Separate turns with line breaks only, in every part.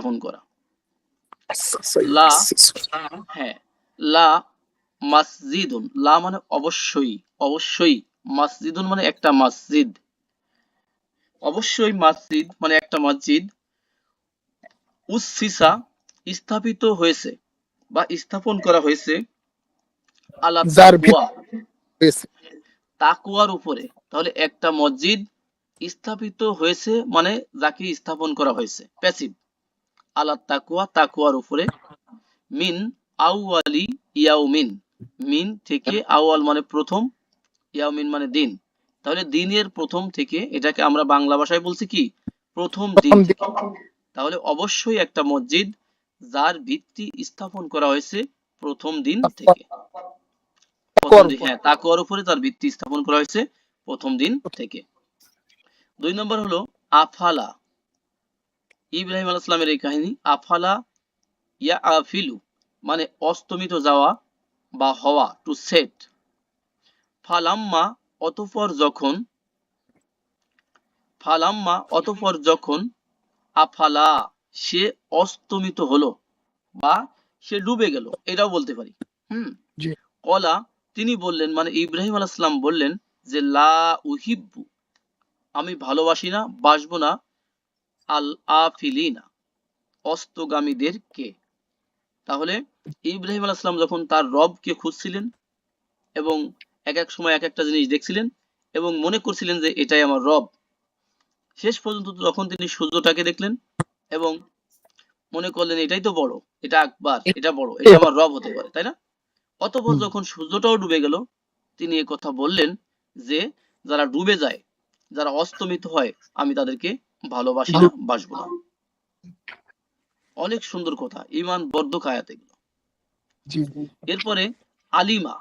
স্থাপন করা। লা হ্যাঁ লা মাসজিদুন লা মানে অবশ্যই অবশ্যই মাসজিদুন মানে একটা মসজিদ। অবশ্যই মসজিদ মানে একটা মসজিদ। উসিসা স্থাপিত হয়েছে বা স্থাপন করা হয়েছে আলা। তাকুয়ার উপরে। তাহলে একটা মসজিদ স্থাপিত হয়েছে মানে যাকে স্থাপন করা হয়েছে। প্যাসিভ। আলা তাকুয়া তাকুয়ার উপরে। মিন আউয়ালি ইয়াউমিন। মিন থেকে আউয়াল মানে প্রথম ইয়াউমিন মানে দিন। তাহলে দিনের প্রথম থেকে এটাকে আমরা বাংলা ভাষায় বলছি কি? প্রথম দিন তাহলে অবশ্যই একটা মসজিদ যার ভিত্তি স্থাপন করা হয়েছে প্রথম দিন থেকে। হ্যাঁ তাকুয়ার উপরে তার ভিত্তি স্থাপন করা হয়েছে প্রথম দিন থেকে। দুই নম্বর হলো আফালা। ইব্রাহিম আলাইহিস সালামের এই কাহিনী আফালা ইয়া আফিলু মানে অস্তমিত যাওয়া বা হওয়া টু সেট ফালাম্মা অতঃপর যখন ফালাম্মা অতঃপর যখন আফালা সে অস্তমিত হলো বা সে ডুবে গেল এটাও বলতে পারি। হুম? কলা তিনি বললেন মানে ইব্রাহিম আলাইহিস সালাম বললেন যে লা উহিব্বু আমি ভালোবাসি না বাসবো না আল আফিলিনা অস্তগামীদেরকে তাহলে ইব্রাহিম আলাইহিস সালাম যখন তার রবকে খুঁজছিলেন এবং এক এক সময় এক একটা জিনিস দেখছিলেন এবং মনে করছিলেন যে এটাই আমার রব শেষ পর্যন্ত যখন তিনি সূর্যটাকে দেখলেন এবং মনে করলেন এটাই তো বড় এটা আকবার এটা বড় এটা আমার রব হতে পারে তাই না অতঃপর। যখন সূর্যটাও ডুবে গেল তিনি কথা বললেন যে যারা ডুবে যায় যারা অস্তমিত হয় আমি তাদেরকে ভালোবাসি না বাসবো না। অনেক সুন্দর কথা ইমান বর্ধক আয়াত এগুলো। এরপরে আলিমা।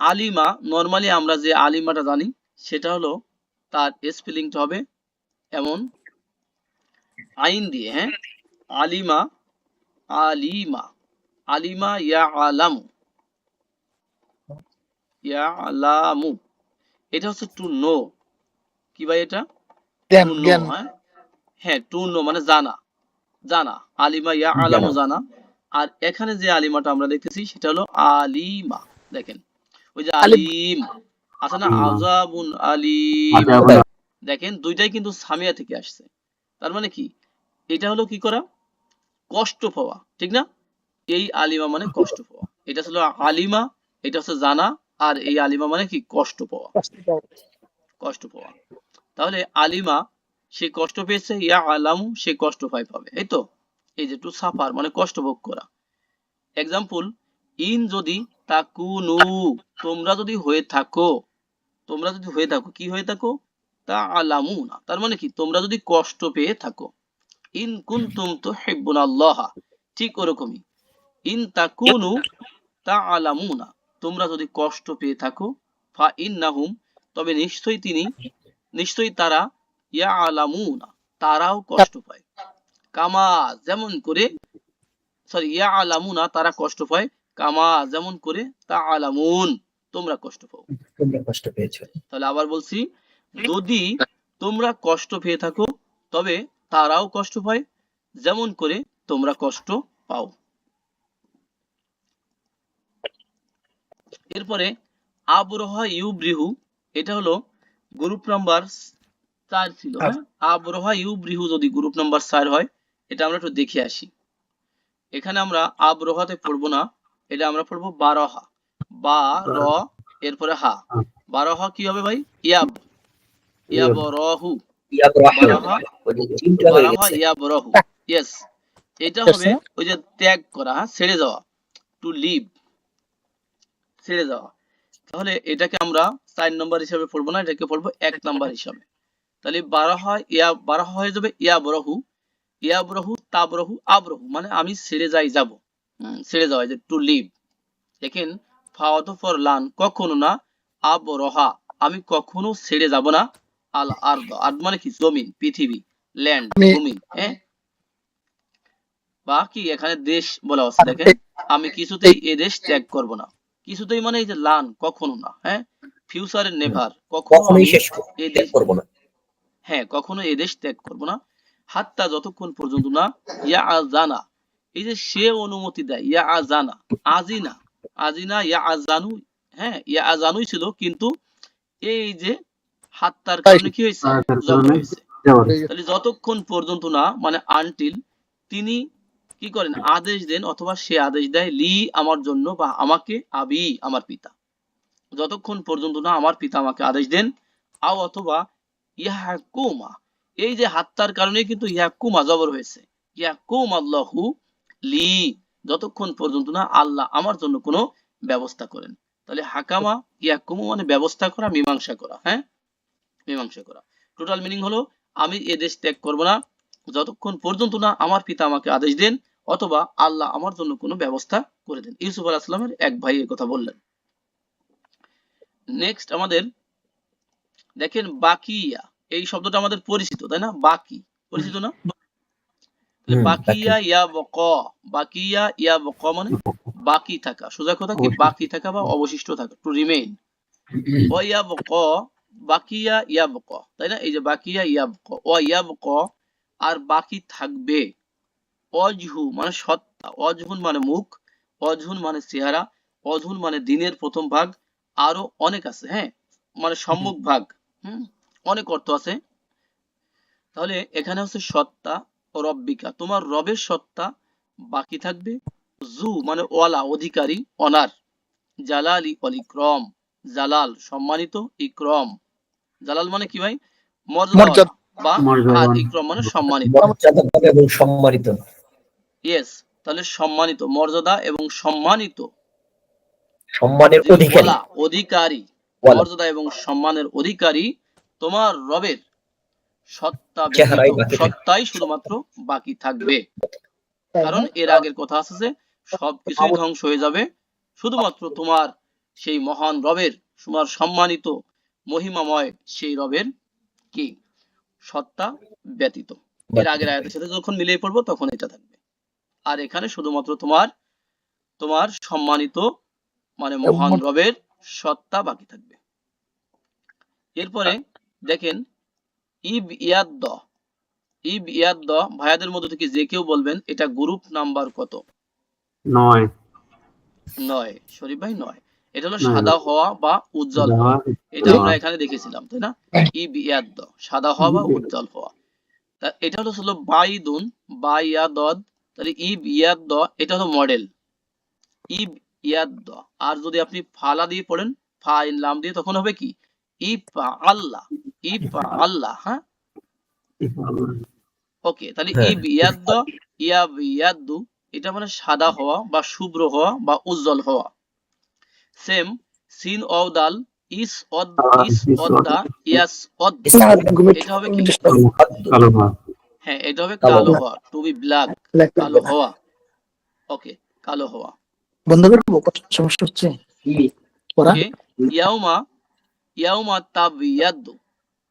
আলিমা নর্মালি আমরা যে আলিমাটা জানি সেটা হলো তার স্পেলিংটা হবে এমন আইন দিয়ে হ্যাঁ? আলিমা আলিমা আলিমা ইয়া আলামু ইয়া আলামু এটা হচ্ছে টু নো কি ভাই এটা?
জ্ঞান
হ্যাঁ টু নো মানে জানা জানা আলিমা ইয়া আলামু জানা আর এখানে যে আলিমাটা আমরা দেখতেছি সেটা হলো আলিমা দেখেন ওই যে
আলিম।
আলিম আছে না আজাবুন আলিম দেখেন দুইটাই কিন্তু সামিয়া থেকে আসছে তার মানে কি এটা হলো কি করা কষ্ট পাওয়া ঠিক না এই আলিমা মানে কষ্ট পাওয়া এটা হলো আলিমা এটা হচ্ছে জানা আর এই আলিমা মানে কি কষ্ট পাওয়া কষ্ট পাওয়া তাহলে আলিমা সে কষ্ট পেয়েছে, ইয়া আলামু সে কষ্ট পাই পাবে, এই তো? এই যে টু সাফার মানে কষ্ট ভোগ করা। এক্সাম্পল ইন যদি তাকুনু, তোমরা যদি হয়ে থাকো, তোমরা যদি হয়ে থাকো, কি হয়ে থাকো? তা আলামু না তার মানে কি? তোমরা যদি কষ্ট পেয়ে থাকো। ইন কুনতুম তুহিব্বুন আল্লাহ ঠিক ওরকমই। ইন তাকুনু, তা আলামু না তোমরা যদি কষ্ট পেয়ে থাকো, ফা ইন্নাহুম, তবে নিশ্চয়ই তিনি নিশ্চয়ই তারা ইয়া আলামুনা তারাও কষ্ট পায়। কামা যেমন করে সরি ইয়া আলামুনা তারা কষ্ট পায়। কামা যেমন করে তা আলামুন তোমরা কষ্ট পাও।
তোমরা কষ্ট পেয়েছ।
তাহলে আবার বলছি যদি তোমরা কষ্ট পেয়ে থাকো তবে তারাও কষ্ট পায়। যেমন করে তোমরা কষ্ট পাও। এরপরে আবরোহা ইউব্রিহু এটা হলো গ্রুপ নাম্বার চার ছিল হ্যাঁ? আবরোহা ইউব্রিহু যদি গ্রুপ নাম্বার চার হয় এটা আমরা একটু দেখে আসি। এখানে আমরা আবরোহাতে পড়ব না এটা আমরা পড়ব বারোহা। বা র এরপরে হা। বারোহা কি হবে ভাই? ইয়াব।
হয়ে
বারোহা ইয়াবরহু ইয়েস এটা হবে ওই যে ত্যাগ করা হ্যাঁ? ছেড়ে যাওয়া টু লিভ ছেড়ে যাওয়া তাহলে এটাকে আমরা চার নম্বর হিসাবে পড়ব না এটাকে পড়ব এক নম্বর হিসাবে। তাহলে বারোহা ইয়া বারোহা হয়ে যাবে ইয়াবরহু ইয়াবরহু তাবরহু আবরহু মানে আমি ছেড়ে যাই যাব। ছেড়ে যাওয়া যে টু লিভ দেখেন ফাওয়াত ফর লান কখনো না আবরহা আমি কখনো ছেড়ে যাব না আল আর্দ আর্দ মানে কি? জমিন পৃথিবী ল্যান্ড ভূমি হ্যাঁ? বাকি এখানে দেশ বলা হচ্ছে দেখেন আমি কিছুতেই এ দেশ ত্যাগ করব না। কিছুতেই মানে এই যে লান কখনো না হ্যাঁ? ফিউচারের নেভার কখনো আমি দেশ
করব না।
হ্যাঁ কখনো এ দেশ ত্যাগ করব না। হাত্তা যতক্ষণ পর্যন্ত না ইয়া আজানা এই যে সে অনুমতি দেয় ইয়া আজানা আজিনা আজিনা ইয়া আজানু হ্যাঁ ইয়া আজানুই ছিল কিন্তু এই যে হাত্তার কারণে কি হয়েছে?
হাত্তার
হয়েছে। তাহলে যতক্ষণ পর্যন্ত না মানে আনটিল তিনি কি করেন? আদেশ দেন অথবা সে আদেশ দেয়, লি আমার জন্য বা আমাকে আবি আমার পিতা। যতক্ষণ পর্যন্ত না আমার পিতা আমাকে আদেশ দেন, আও অথবা ইয়াকুমা এই যে হাত্তার কারণে কিন্তু ইয়াকুমা জবর হয়েছে। ইয়াকুম আল্লাহু লি। যতক্ষণ পর্যন্ত না আল্লাহ আমার জন্য কোনো ব্যবস্থা করেন। তাহলে হাকামা ইয়াকুমু মানে ব্যবস্থা করা, মীমাংসা করা হ্যাঁ? মীমাংসা করা। টোটাল মিনিং হলো, আমি এ দেশ ত্যাগ করব না। যতক্ষণ পর্যন্ত না আমার পিতা আমাকে আদেশ দেন অথবা আল্লাহ আমার জন্য কোনো ব্যবস্থা করে দেন। ইউসুফ আলাহ সালামের এক ভাই কথা বললেন। নেক্সট আমাদের দেখেন বাকিয়া। এই শব্দটা আমাদের পরিচিত তাই না? বাকি। পরিচিত না? বাকিয়া ইয়া বক। বাকিয়া ইয়া বক মানে বাকি থাকা। সোজা কথা কি? বাকি থাকা বা অবশিষ্ট থাকা। টু রিমেইন ও ইয়া বক। বাকিয়া ইয়া বক। তাই না? এই যে বাকিয়া ইয়া বক। ও ইয়া বক। আর বাকি থাকবে। অজহু মানে সত্তা অজহুন মানে মুখ অজহুন মানে চেহারা অজহুন মানে দিনের প্রথম ভাগ আরও অনেক আছে হ্যাঁ? মানে সম্মুখ ভাগ হুম? অনেক অর্থ আছে। তাহলে এখানে হচ্ছে সত্তা রব্বিকা। তোমার রবের সত্তা বাকি থাকবে জু মানে ওয়ালা অধিকারী অনার জালাল অল ইক্রম জালাল সম্মানিত ইক্রম জালাল মানে কি ভাই? মর্যাদা
মর্যাদা।
বা ইক্রম মানে সম্মানিত।
সম্মানিত।
ইয়েস তাহলে সম্মানিত মর্যাদা এবং সম্মানিত।
সম্মানের অধিকারী।
অধিকারী মর্যাদা এবং সম্মানের অধিকারী তোমার রবের সত্তা। সত্তাই শুধুমাত্র বাকি থাকবে। কারণ এর আগের কথা আছে যে সবকিছুই ধ্বংস হয়ে যাবে। শুধুমাত্র তোমার সেই মহান রবের তোমার সম্মানিত মহিমাময় সেই রবের কি? সত্তা ব্যতীত। এর আগের আয়াতের সাথে যখন মিলিয়ে পড়ব তখন এটা থাকবে। আর এখানে শুধুমাত্র তোমার তোমার সম্মানিত মানে মহান রবের সত্তা বাকি থাকবে। এরপরে দেখেন ইব ইয়াদ ইব ইয়াদ ভাইয়াদের মধ্যে থেকে যে কেউ বলবেন এটা গ্রুপ নাম্বার কত?
নয়।
নয়। শরীফ ভাই নয়। এটা হলো সাদা হওয়া বা উজ্জ্বল হওয়া। এটা আমরা এখানে দেখেছিলাম তাই না? ইব ইয়াদ সাদা হওয়া বা উজ্জ্বল হওয়া। তা এটা হলো হলো বাইদুন বাইয়াদদ তাহলে ইব ইয়াদ এটা হলো মডেল ইব ইয়াদ আর যদি আপনি ফালা দিয়ে পড়েন ফা ইন লাম দিয়ে তখন হবে কি? ইব আল্লাহ ইব আল্লাহ হ্যাঁ? ওকে তাহলে
হ্যাঁ।
ইব ইয়াদ ইয়াব ইয়াদু এটা মানে সাদা হওয়া বা শুভ্র হওয়া বা উজ্জ্বল হওয়া। সেম সিন অ দাল ইস অদ ইস অদ্দা ইয়াস অদ এটা হবে কি? হ্যাঁ এটা হবে
কালো হওয়া।
টু বি ব্ল্যাক কালো হওয়া। ওকে কালো হওয়া।
বন্ধ করে দেবো কত সমস্যা হচ্ছে
ইয়াউমা ইয়াউমা তাবিয়াদু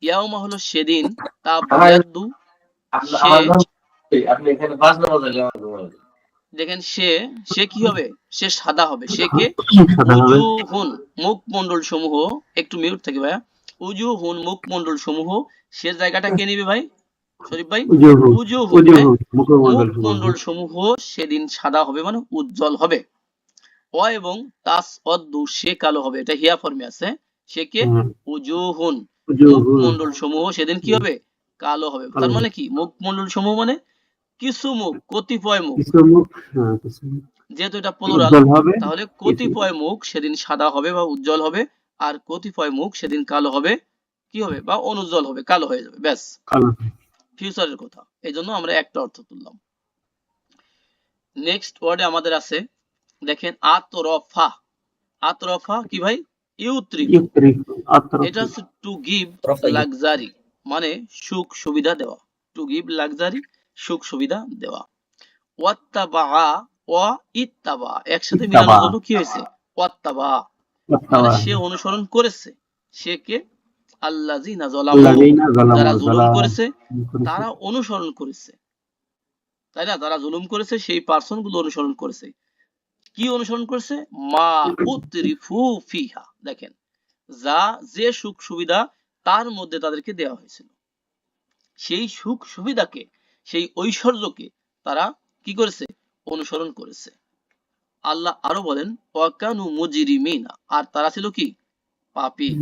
ইয়াউমা হলো সেদিন তাবিয়াদু দেখেন সে সে কি হবে? সে সাদা হবে। সে কে?
সাদা হবে।
উজুহুন মুখমণ্ডল সমূহ একটু মিউট থাকে ভাইয়া। উজুহুন মুখমণ্ডল সমূহ সে জায়গাটা কে নিবে ভাই? শরীফ ভাই হ্যাঁ?
মুখমণ্ডল
সমূহ সেদিন সাদা হবে মানে উজ্জ্বল হবে। অ এবং তাস অদ্দু সে কালো হবে এটা হিয়া ফর্মে আছে। সে কে? উজুহুন। মুখমণ্ডল সমূহ সেদিন কি হবে? কালো হবে। তার মানে কি? মুখমণ্ডল সমূহ মানে কিছু মুখ কতিপয় মুখ।
হ্যাঁ, কিছু
যেহেতু এটা প্লুরাল তাহলে কতিপয় মুখ সেদিন সাদা হবে বা উজ্জ্বল হবে আর কতিপয় মুখ সেদিন কালো হবে। কি হবে? বা অনুজ্জ্বল হবে কালো হয়ে যাবে ব্যাস।
কালো
ফিউচারের কথা। এই জন্য আমরা একটা অর্থ তুললাম। নেক্সট ওয়ার্ডে আমাদের আছে দেখেন আতরফা। আতরফা কি ভাই? ইউত্রিক।
ইউত্রিক
এটা হচ্ছে টু গিভ লাক্সারি মানে সুখ সুবিধা দেওয়া। টু গিভ লাক্সারি সুখ সুবিধা দেওয়া। ওয়াত্তাবা ওয়া ইত্তাবা। একসাথে মিলানোর জন্য কি হয়েছে? ওয়াত্তাবা। মানে সে অনুসরণ করেছে। সে কে? আল্লাযিনা যালামু যারা জুলুম করেছে। তারা অনুসরণ করেছে। তাই না? যারা জুলুম করেছে সেই পার্সনগুলো অনুসরণ করেছে। কি অনুসরণ করেছে? মা উতরিফু ফিহা। দেখেন যা যে সুখ সুবিধা তার মধ্যে তাদেরকে দেওয়া হয়েছিল। সেই সুখ সুবিধাকে সেই ঐশ্বর্যকে তারা কি করেছে? অনুসরণ করেছে। আল্লাহ আরও বলেন ওয়াকানু মুজরিমিনা। আর তারা ছিল কি? পাপী,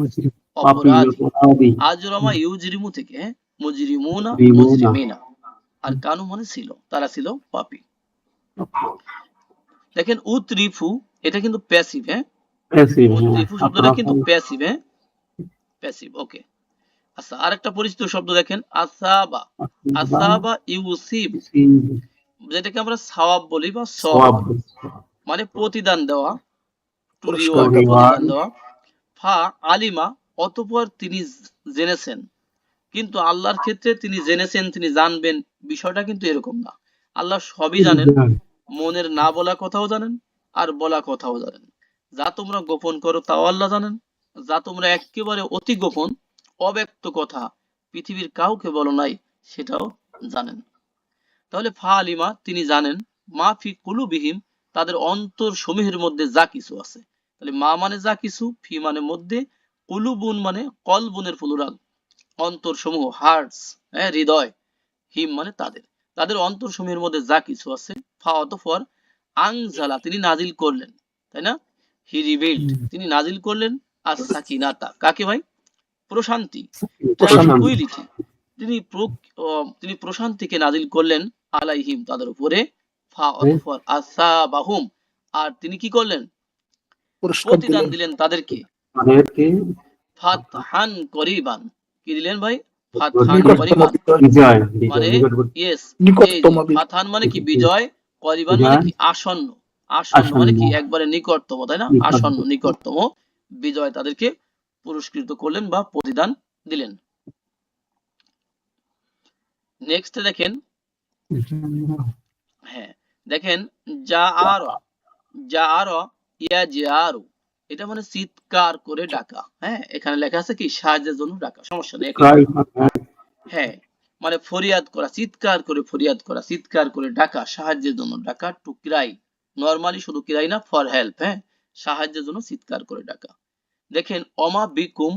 অপরাধী। আজরমা ইউজরিমু থেকে মুজরিমুনা মুজরিমিনা। আর কানু মানে ছিল? তারা ছিল পাপী। দেখেন উতরিফু এটা কিন্তু প্যাসিভ হ্যাঁ?
হ্যাঁ।
উতরিফু শব্দটা কিন্তু প্যাসিভ হ্যাঁ? প্যাসিভ ওকে আচ্ছা আরেকটা পরিচিত শব্দ দেখেন আসাবা। আসাবা। ইউসিব। যেটাকে আমরা সাওয়াব বলি বা সওয়াব। মানে প্রতিদান দেওয়া। প্রতিদান দেওয়া। ফা আলিমা অতঃপর তিনি জেনেছেন। কিন্তু আল্লাহর ক্ষেত্রে তিনি জেনেছেন তিনি জানবেন বিষয়টা কিন্তু এরকম না। আল্লাহ সবই জানেন মনের না বলা কথাও জানেন আর বলা কথাও জানেন। যা তোমরা গোপন করো তাও আল্লাহ জানেন। যা তোমরা একেবারে অতি গোপন অব্যক্ত কথা পৃথিবীর কাউকে বলো নাই সেটাও জানেন। তাহলে ফা আলিমা তিনি জানেন মা ফি কুলুবিহিম তাদের অন্তর সমূহের মধ্যে যা কিছু আছে। তাহলে মা মানে যা কিছু ফি মানে মধ্যে কুলুবুন মানে কলবুনের ফুলুরাল অন্তর সমূহ হার্টস হ্যাঁ হৃদয় হিম মানে তাদের। তাদের অন্তর সমূহের মধ্যে যা কিছু আছে ফা অতঃপর আংজালা তিনি নাজিল করলেন তাই না? হি রিভিল্ড তিনি নাজিল করলেন আর সাকিনাতা। কাকে ভাই? প্রশান্তি।
প্রশান্তি।
ট্রাঙ্কুইলিটি তিনি তিনি প্রশান্তিকে নাজিল করলেন আলাইহিম তাদের উপরে ফা অতঃপর আসাবাহুম। আর তিনি কি করলেন? প্রতিদান
দিলেন
তাদেরকে।
তাদেরকে
ফাতহান করিবান। কি দিলেন ভাই? ফাতহান করিবান।
বিজয়।
মানে ইয়েস ফাতহান মানে কি বিজয় করিবান মানে কি আসন্ন। আসন্ন মানে কি একবারে নিকটতম তাই না? আসন্ন নিকটতম বিজয় তাদেরকে পুরস্কৃত করলেন বা প্রতিদান দিলেন। নেক্সট দেখেন। হ্যাঁ দেখেন যা আর যা আর ইয়া জিয়ারু এটা মানে চিৎকার করে ডাকা হ্যাঁ? এখানে লেখা আছে কি? সাহায্যের জন্য ডাকা সমস্যা নেই হ্যাঁ মানে ফরিয়াদ করা চিৎকার করে ফরিয়াদ করা চিৎকার করে ডাকা সাহায্যের জন্য ডাকা টু ক্রাই নরমালি শুধু ক্রাই না ফর হেল্প হ্যাঁ? সাহায্যের জন্য চিৎকার করে ডাকা। দেখেন অমা বিকুম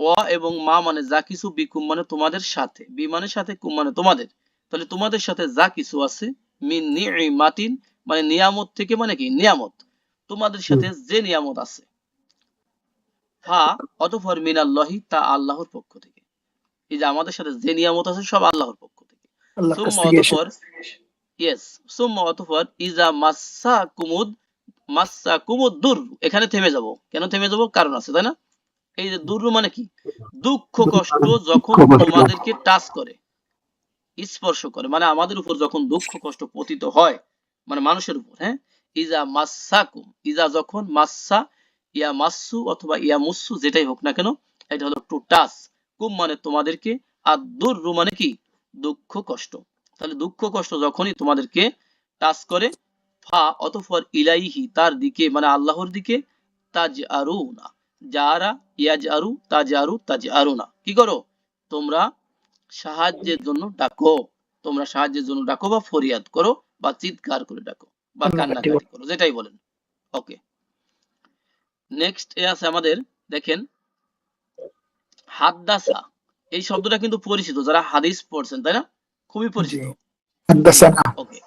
অ এবং মা মানে যা কিছু বিকুম মানে তোমাদের সাথে বি মানে সাথে কুম মানে তোমাদের। তাহলে তোমাদের সাথে যা কিছু আছে মিন নিমাতিন মানে নিয়ামত থেকে মানে কি? নিয়ামত। তোমাদের সাথে যে নিয়ামত আছে। ফা অতঃপর মিনাল্লাহি তা আল্লাহর পক্ষ থেকে। এই যে আমাদের সাথে যে নিয়ামত আছে সব আল্লাহর পক্ষ থেকে। সুম্মা
থেকে
ইয়েস সুম্মা অতঃপর ইজা মাসা কুমুদ মাসা কুমুদ দুর এখানে থেমে যাব। কেন থেমে যাব? কারণ আছে তাই না? এই যে দুর মানে কি? দুঃখ কষ্ট যখন তোমাদেরকে টাচ করে স্পর্শ করে। মানে আমাদের উপর যখন দুঃখ কষ্ট পতিত হয় মানে মানুষের উপর হ্যাঁ? ইজা মাসাকুম, ইজা যখন মাসা, ইয়া মাসু অথবা ইয়া মুসু, যেটাই হোক না কেন, এটা হলো টু টাচ। কুম মানে তোমাদেরকে, আর দুর্রু মানে কি? দুঃখ, কষ্ট। তাহলে দুঃখ, কষ্ট যখনই তোমাদেরকে টাচ করে, ফা অতঃপর ইলাইহি, তার দিকে মানে আল্লাহর দিকে তাজ আরু না যারা ইয়াজ আরু তাজ আরু তাজ আরু না কি করো? তোমরা সাহায্যের জন্য ডাকো। তোমরা সাহায্যের জন্য ডাকো বা ফরিয়াদ করো বা চিৎকার করে ডাকো। বা
কান্নাকাটি
করো যেটাই বলেন। ওকে নেক্সট এ আছে আমাদের দেখেন হাদ্দাসা। এই শব্দটা কিন্তু পরিচিত যারা হাদিস পড়ছেন তাই না? খুবই পরিচিত।
হাদ্দাসানা।
ওকে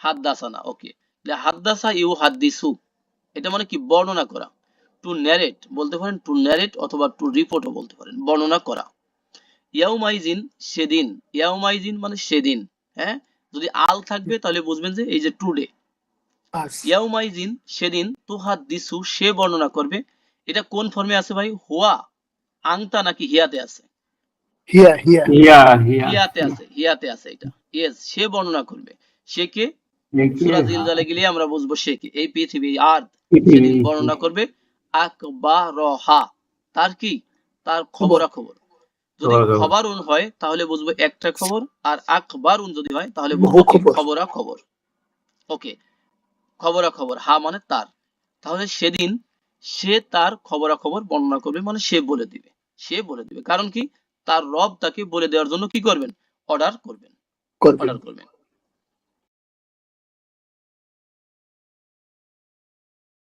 হাদ্দাসানা ওকে হাদ্দাসা ইউ হাদ্দিসু এটা মানে কি? বর্ণনা করা। টু ন্যারেট বলতে পারেন টু ন্যারেট অথবা টু রিপোর্টও বলতে পারেন। বর্ণনা করা। ইয়াউমাইজিন সেদিন। ইয়াউমাইজিন মানে সেদিন হ্যাঁ? যদি আল থাকবে তাহলে বুঝবেন যে এই যে টুডে ইয়াউমাইজিন সেদিন তুহাদ দিসু সে বর্ণনা করবে এটা কোন ফর্মে আছে ভাই? হুয়া আংতা নাকি হিয়াতে আছে?
হিয়া হিয়া।
হিয়া হিয়া।
হিয়াতে আছে হিয়াতে আছে এটা। ইয়েস সে বর্ণনা করবে। সে কে? সূরা জিলজালে গেলে আমরা বুঝব সে কে। এই পৃথিবী। সেদিন বর্ণনা করবে আকবারহা। তার কি? তার খবরাখবর যদি
খবরাখবর।
খবরুন হয় তাহলে বুঝব একটা খবর আর আকবারুন যদি হয় তাহলে বুঝব
খবর।
খবরা খবর। ওকে খবরা খবর হা মানে তার। তাহলে সেদিন সে তার খবরা খবর বর্ণনা করবে মানে সে বলে দিবে। সে বলে দিবে। কারণ কি? তার রব তাকে বলে দেওয়ার জন্য কি করবেন? অর্ডার করবেন। অর্ডার করবেন।